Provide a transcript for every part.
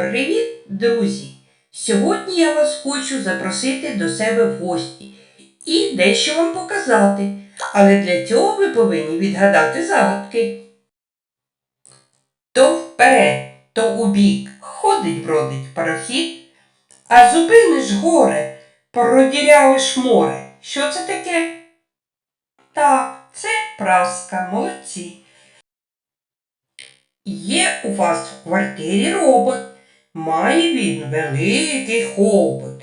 Привіт, друзі! Сьогодні я вас хочу запросити до себе в гості і дещо вам показати. Але для цього ви повинні відгадати загадки. То вперед, то убік ходить бродить парохід, а зупиниш горе, продірявиш море. Що це таке? Так, це праска, молодці. Є у вас в квартирі робот. Має він великий хобот.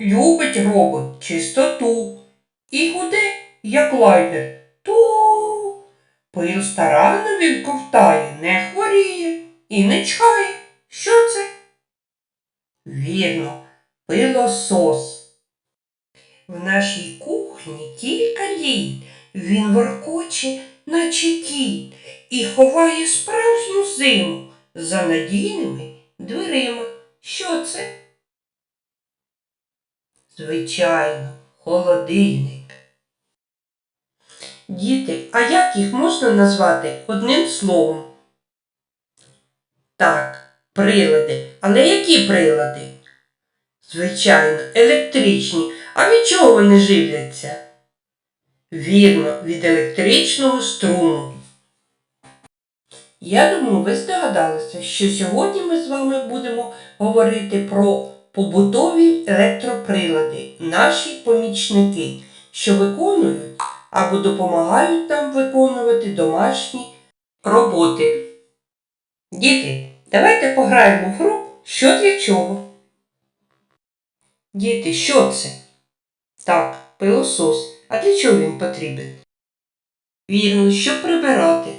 Любить робот чистоту. І гуде, як лайнер. Ту. Пил старанно він ковтає, не хворіє і не чхає. Що це? Вірно, пилосос. В нашій кухні кілька літ. Він воркоче, наче кіт, і ховає справжню зиму за надійними дверима. Що це? Звичайно, холодильник. Діти, а як їх можна назвати одним словом? Так, прилади. Але які прилади? Звичайно, електричні. А від чого вони живляться? Вірно, від електричного струму. Я думаю, ви здогадалися, що сьогодні ми з вами будемо говорити про побутові електроприлади, наші помічники, що виконують або допомагають нам виконувати домашні роботи. Діти, давайте пограємо в гру що для чого. Діти, що це? Так, пилосос. А для чого він потрібен? Вірно, щоб прибирати.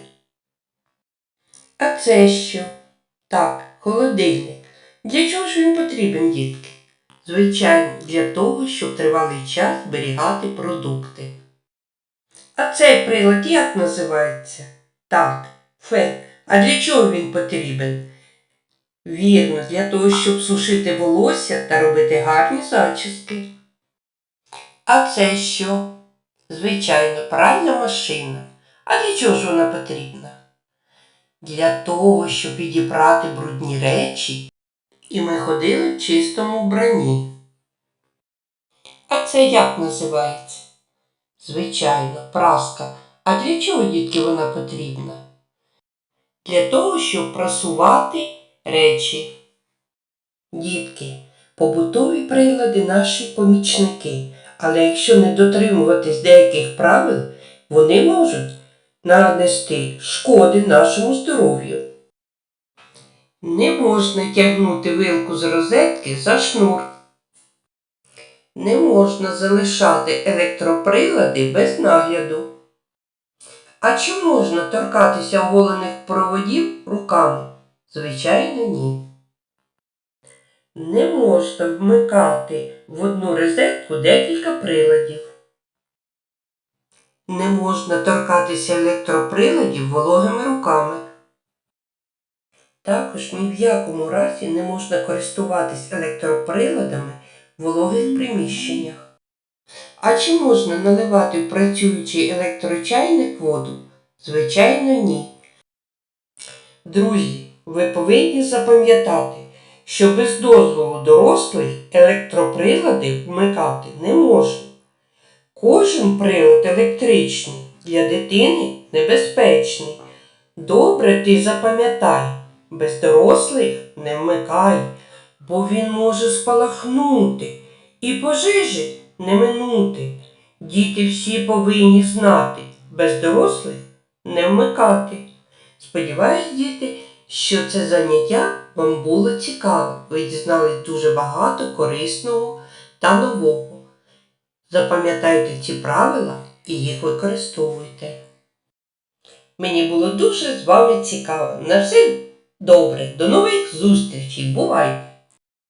А це що? Так, холодильник. Для чого ж він потрібен, дітки? Звичайно, для того, щоб тривалий час зберігати продукти. А цей прилад як називається? Так, фен. А для чого він потрібен? Вірно, для того, щоб сушити волосся та робити гарні зачіски. А це що? Звичайно, пральна машина. А для чого ж вона потрібна? Для того, щоб підібрати брудні речі, і ми ходили в чистому вбранні. А це як називається? Звичайно, праска. А для чого, дітки, вона потрібна? Для того, щоб прасувати речі. Дітки, побутові прилади наші помічники, але якщо не дотримуватись деяких правил, вони можуть нанести шкоди нашому здоров'ю. Не можна тягнути вилку з розетки за шнур. Не можна залишати електроприлади без нагляду. А чи можна торкатися оголених проводів руками? Звичайно, ні. Не можна вмикати в одну розетку декілька приладів. Не можна торкатися електроприладів вологими руками. Також ні в якому разі не можна користуватись електроприладами в вологих приміщеннях. А чи можна наливати в працюючий електрочайник воду? Звичайно, ні. Друзі, ви повинні запам'ятати, що без дозволу дорослих електроприлади вмикати не можна. Кожен прилад електричний для дитини небезпечний. Добре ти запам'ятай, без дорослих не вмикай, бо він може спалахнути і пожежі не минути. Діти всі повинні знати, без дорослих не вмикати. Сподіваюсь, діти, що це заняття вам було цікаве. Ви дізнались дуже багато корисного та нового. Запам'ятайте ці правила і їх використовуйте. Мені було дуже з вами цікаво. На все добре. До нових зустрічей. Бувайте!